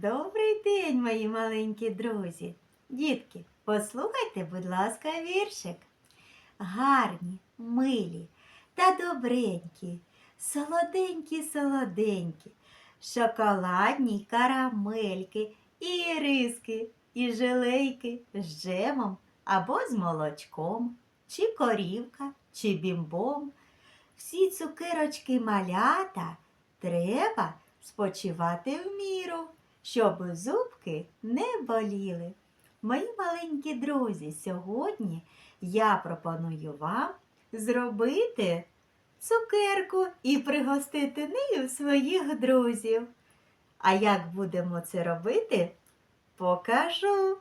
Добрий день, мої маленькі друзі. Дітки, послухайте, будь ласка, віршик. Гарні, милі та добренькі, солоденькі, солоденькі, шоколадні карамельки, і риски, і желейки з джемом або з молочком, чи корівка, чи бімбом. Всі цукерочки малята треба спочивати в міру, щоб зубки не боліли. Мої маленькі друзі, сьогодні я пропоную вам зробити цукерку і пригостити нею своїх друзів. А як будемо це робити, покажу.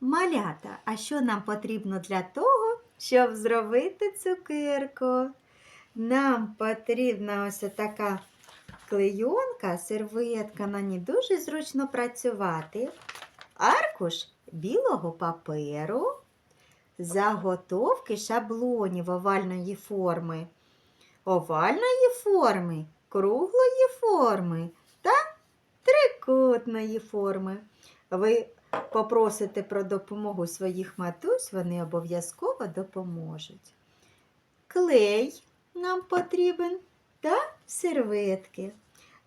Малята, а що нам потрібно для того, щоб зробити цукерку? Нам потрібна ось така клейонка, серветка, на ній дуже зручно працювати. Аркуш білого паперу, заготовки шаблонів овальної форми, овальної форми, круглої форми та трикутної форми. Ви попросите про допомогу своїх матусь, вони обов'язково допоможуть. Клей нам потрібен та серветки.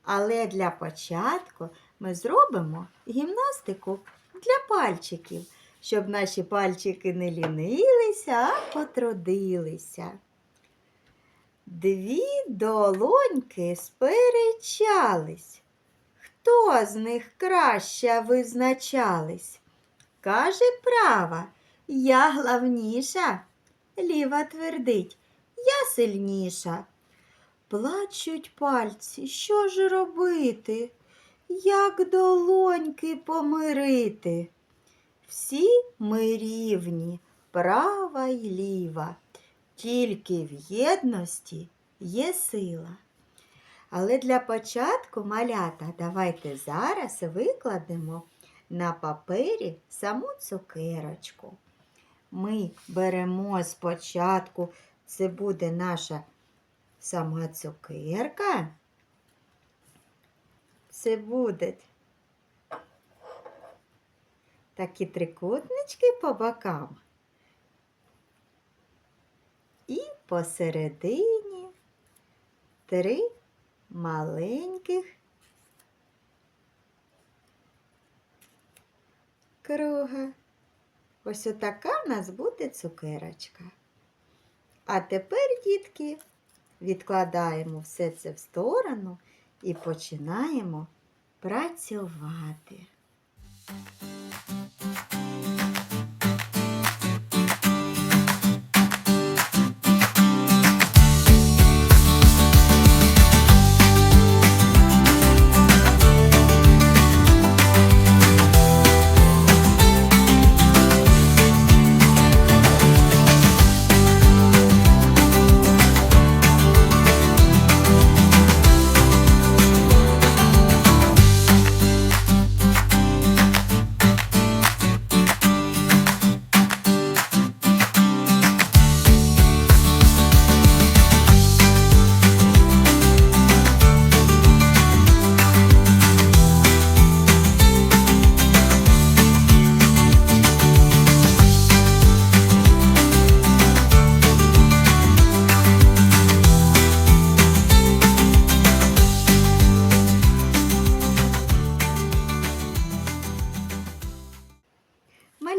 Але для початку ми зробимо гімнастику для пальчиків, щоб наші пальчики не лінилися, а потрудилися. Дві долоньки сперечались. Хто з них краще визначались? Каже права, я главніша. Ліва твердить, я сильніша. Плачуть пальці, що ж робити? Як долоньки помирити? Всі ми рівні, права й ліва, тільки в єдності є сила. Але для початку, малята, давайте зараз викладемо на папері саму цукерочку. Ми беремо спочатку, це буде наша сама цукерка. Це будуть такі трикутнички по бокам. І посередині три маленьких круга. Ось отака в нас буде цукерочка. А тепер, дітки, відкладаємо все це в сторону і починаємо працювати.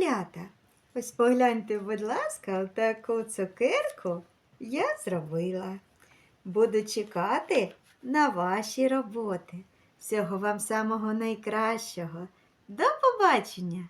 Малята, ось погляньте, будь ласка, таку цукерку я зробила. Буду чекати на ваші роботи. Всього вам самого найкращого. До побачення!